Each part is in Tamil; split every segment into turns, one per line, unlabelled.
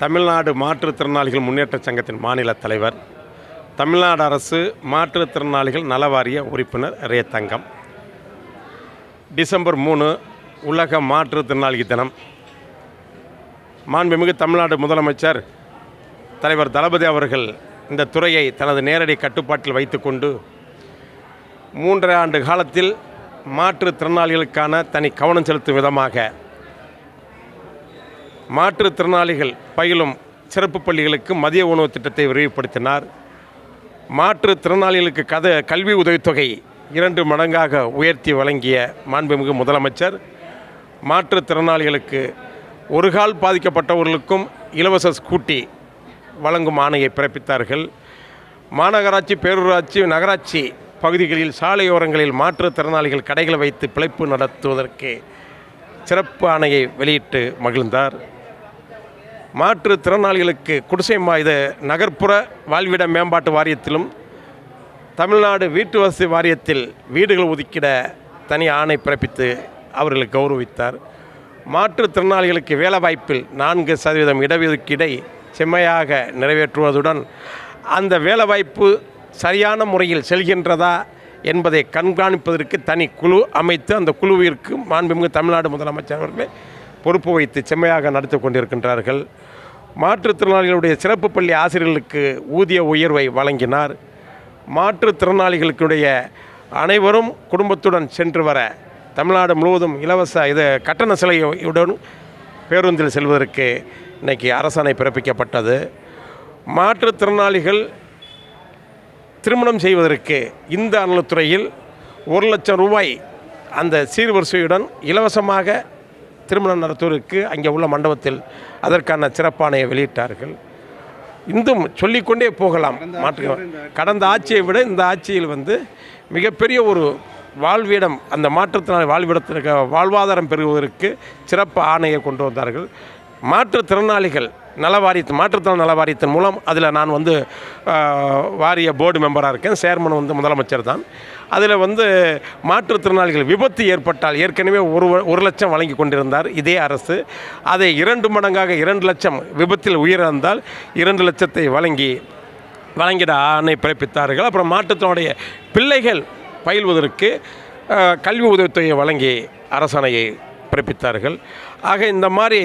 தமிழ்நாடு மாற்றுத்திறனாளிகள் முன்னேற்ற சங்கத்தின் மாநில தலைவர் தமிழ்நாடு அரசு மாற்றுத்திறனாளிகள் நலவாரிய உறுப்பினர் ரே தங்கம். டிசம்பர் மூணு உலக மாற்றுத்திறனாளி தினம். மாண்புமிகு தமிழ்நாடு முதலமைச்சர் தலைவர் தளபதி அவர்கள் இந்த துறையை தனது நேரடி கட்டுப்பாட்டில் வைத்துக்கொண்டு மூன்றரை ஆண்டு காலத்தில் மாற்றுத்திறனாளிகளுக்கான தனி கவனம் செலுத்தும் விதமாக மாற்றுத்திறனாளிகள் பயிலும் சிறப்பு பள்ளிகளுக்கு மதிய உணவு திட்டத்தை விரிவுபடுத்தினார். மாற்றுத்திறனாளிகளுக்கு கத கல்வி உதவித்தொகை இரண்டு மடங்காக உயர்த்தி வழங்கிய மாண்புமிகு முதலமைச்சர். மாற்றுத்திறனாளிகளுக்கு ஒரு கால் பாதிக்கப்பட்டவர்களுக்கும் இலவச ஸ்கூட்டி வழங்கும் ஆணையை பிறப்பித்தார்கள். மாநகராட்சி பேரூராட்சி நகராட்சி பகுதிகளில் சாலையோரங்களில் மாற்றுத்திறனாளிகள் கடைகளை வைத்து பிழைப்பு நடத்துவதற்கு சிறப்பு ஆணையை வெளியிட்டு மகிழ்ந்தார். மாற்றுத்திறனாளிகளுக்கு குடிசை இது நகர்ப்புற வாழ்விட மேம்பாட்டு வாரியத்திலும் தமிழ்நாடு வீட்டு வசதி வாரியத்தில் வீடுகள் ஒதுக்கிட தனி ஆணை பிறப்பித்து அவர்களை கௌரவித்தார். மாற்றுத்திறனாளிகளுக்கு வேலைவாய்ப்பில் நான்கு சதவீதம் இடஒதுக்கீடை செம்மையாக நிறைவேற்றுவதுடன் அந்த வேலைவாய்ப்பு சரியான முறையில் செல்கின்றதா என்பதை கண்காணிப்பதற்கு தனி குழு அமைத்து அந்த குழுவிற்கு மாண்புமிகு தமிழ்நாடு முதலமைச்சர் அவர்களே பொறுப்பு வைத்து செம்மையாக நடத்தி கொண்டிருக்கின்றார்கள். மாற்றுத்திறனாளிகளுடைய சிறப்பு பள்ளி ஆசிரியர்களுக்கு ஊதிய உயர்வை வழங்கினார். மாற்றுத்திறனாளிகளுடைய அனைவரும் குடும்பத்துடன் சென்று வர தமிழ்நாடு முழுவதும் இலவச இது கட்டண சிலையுடன் பேருந்தில் செல்வதற்கு இன்னைக்கு அரசாணை பிறப்பிக்கப்பட்டது. மாற்றுத்திறனாளிகள் திருமணம் செய்வதற்கு இந்த அலுவலத்துறையில் ஒரு லட்சம் ரூபாய் அந்த சீர்வரிசையுடன் இலவசமாக திருமணம் நடத்துவதற்கு அங்கே உள்ள மண்டபத்தில் அதற்கான சிறப்பானையை வெளியிட்டார்கள். இந்தும் சொல்லிக்கொண்டே போகலாம். மாற்று கடந்த ஆட்சியை விட இந்த ஆட்சியில் வந்து மிகப்பெரிய ஒரு வாழ்விடம் அந்த மாற்றத்தினால் வாழ்விடத்திற்கு வாழ்வாதாரம் பெறுவதற்கு சிறப்பு ஆணையை கொண்டு வந்தார்கள். மாற்றுத்திறனாளிகள் நலவாரியத்து மாற்றுத்திறன் நலவாரியத்தின் மூலம் அதில் நான் வந்து வாரிய போர்டு மெம்பராக இருக்கேன். சேர்மன் வந்து முதலமைச்சர் தான். அதில் வந்து மாற்றுத்திறனாளிகள் விபத்து ஏற்பட்டால் ஏற்கனவே ஒரு ஒரு லட்சம் வழங்கி கொண்டிருந்தார் இதே அரசு. அதை இரண்டு மடங்காக இரண்டு லட்சம் விபத்தில் உயிரிழந்தால் இரண்டு லட்சத்தை வழங்கி வழங்கிட ஆணை பிறப்பித்தார்கள். அப்புறம் மாற்றுத்தினுடைய பிள்ளைகள் பயில்வதற்கு கல்வி உதவித்தொகையை வழங்கி அரசணையை பிறப்பித்தார்கள். ஆக இந்த மாதிரி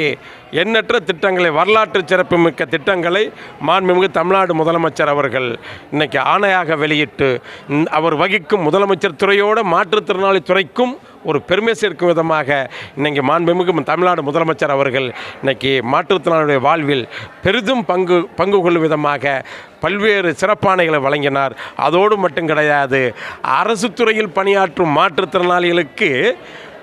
எண்ணற்ற திட்டங்களை வரலாற்று சிறப்புமிக்க திட்டங்களை மாண்புமிகு தமிழ்நாடு முதலமைச்சர் அவர்கள் இன்றைக்கி ஆணையாக வெளியிட்டு அவர் வகிக்கும் முதலமைச்சர் துறையோட மாற்றுத்திறனாளி துறைக்கும் ஒரு பெருமை சேர்க்கும் விதமாக இன்னைக்கு மாண்புமிகு தமிழ்நாடு முதலமைச்சர் அவர்கள் இன்றைக்கி மாற்றுத்திறனாளியுடைய வாழ்வில் பெரிதும் பங்கு பங்கு கொள்ளும் விதமாக பல்வேறு சிறப்பானைகளை வழங்கினார். அதோடு மட்டும் கிடையாது அரசு துறையில் பணியாற்றும் மாற்றுத்திறனாளிகளுக்கு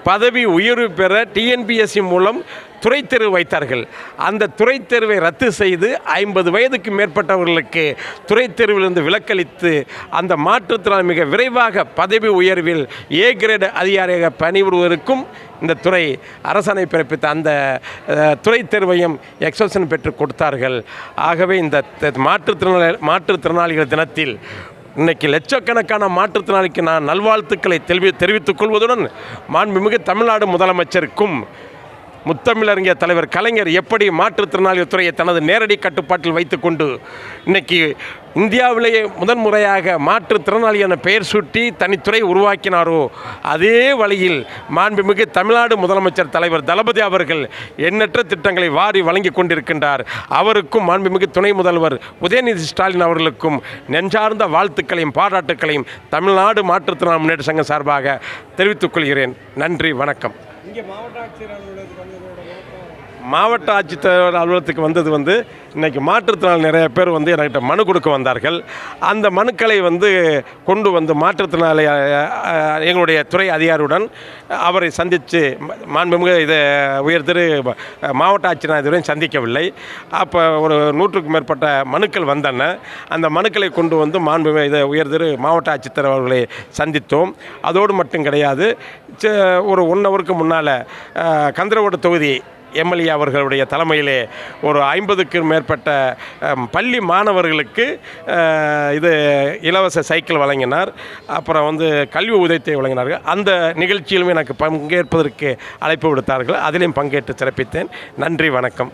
பதவி உயர்வு பெற டிஎன்பிஎஸ்சி மூலம் துறைத் தேர்வு வைத்தார்கள். அந்த துறைத் தேர்வை ரத்து செய்து ஐம்பது வயதுக்கு மேற்பட்டவர்களுக்கு துறைத் தேர்விலிருந்து விலக்களித்து அந்த மாற்றுத்திறன் மிக விரைவாக பதவி உயர்வில் ஏ கிரேடு அதிகாரியாக பணிபுரிவதற்கும் இந்த துறை அரசாணை பிறப்பித்த அந்த துறை தேர்வையும் எக்ஸப்ஷன் பெற்று கொடுத்தார்கள். ஆகவே இந்த த- மாற்றுத்திறனாளி மாற்றுத்திறனாளிகள் தினத்தில் இன்னைக்கு லட்சக்கணக்கான மாற்றுத்திறனாளிக்கு நான் நல்வாழ்த்துக்களை தெரிவி தெரிவித்துக் கொள்வதுடன் மாண்புமிகு தமிழ்நாடு முதலமைச்சருக்கும் முத்தமிழறிஞர் தலைவர் கலைஞர் எப்படி மாற்றுத்திறனாளி துறையை தனது நேரடி கட்டுப்பாட்டில் வைத்துக்கொண்டு இன்னைக்கு இந்தியாவிலேயே முதன்முறையாக மாற்றுத்திறனாளி என பெயர் சூட்டி தனித்துறை உருவாக்கினாரோ அதே வழியில் மாண்புமிகு தமிழ்நாடு முதலமைச்சர் தலைவர் தளபதி அவர்கள் எண்ணற்ற திட்டங்களை வாரி வழங்கி கொண்டிருக்கின்றார். அவருக்கும் மாண்புமிகு துணை முதல்வர் உதயநிதி ஸ்டாலின் அவர்களுக்கும் நெஞ்சார்ந்த வாழ்த்துக்களையும் பாராட்டுக்களையும் தமிழ்நாடு மாற்றுத்திறனாளி முன்னேற்ற சங்கம் சார்பாக தெரிவித்துக் கொள்கிறேன். நன்றி வணக்கம். மாவட்ட மாவட்ட ஆட்சித்தலைவர் அலுவலகத்துக்கு வந்தது வந்து இன்றைக்கி மாற்றுத்திறனாளி நிறைய பேர் வந்து என்கிட்ட மனு கொடுக்க வந்தார்கள். அந்த மனுக்களை வந்து கொண்டு வந்து மாற்றுத்திறனாளி எங்களுடைய துறை அதிகாரியுடன் அவரை சந்தித்து மாண்புமிகு இதை உயர் திரு மாவட்ட ஆட்சியர் இதுவரையும் சந்திக்கவில்லை. அப்போ ஒரு நூற்றுக்கும் மேற்பட்ட மனுக்கள் வந்தன. அந்த மனுக்களை கொண்டு வந்து மாண்புமிகு இதை உயர் திரு மாவட்ட ஆட்சித்தலைவர் அவர்களை சந்தித்தோம். அதோடு மட்டும் கிடையாது ச- ஒரு ஒன் ஹவருக்கு முன்னால் கந்தரவோட தொகுதி எம்எல்ஏ அவர்களுடைய தலைமையிலே ஒரு ஐம்பதுக்கும் மேற்பட்ட பள்ளி மாணவர்களுக்கு இது இலவச சைக்கிள் வழங்கினார். அப்புறம் வந்து கல்வி உதயத்தை வழங்கினார்கள். அந்த நிகழ்ச்சியிலும் எனக்கு பங்கேற்பதற்கு அழைப்பு விடுத்தார்கள். அதிலையும் பங்கேற்று சிறப்பித்தேன். நன்றி வணக்கம்.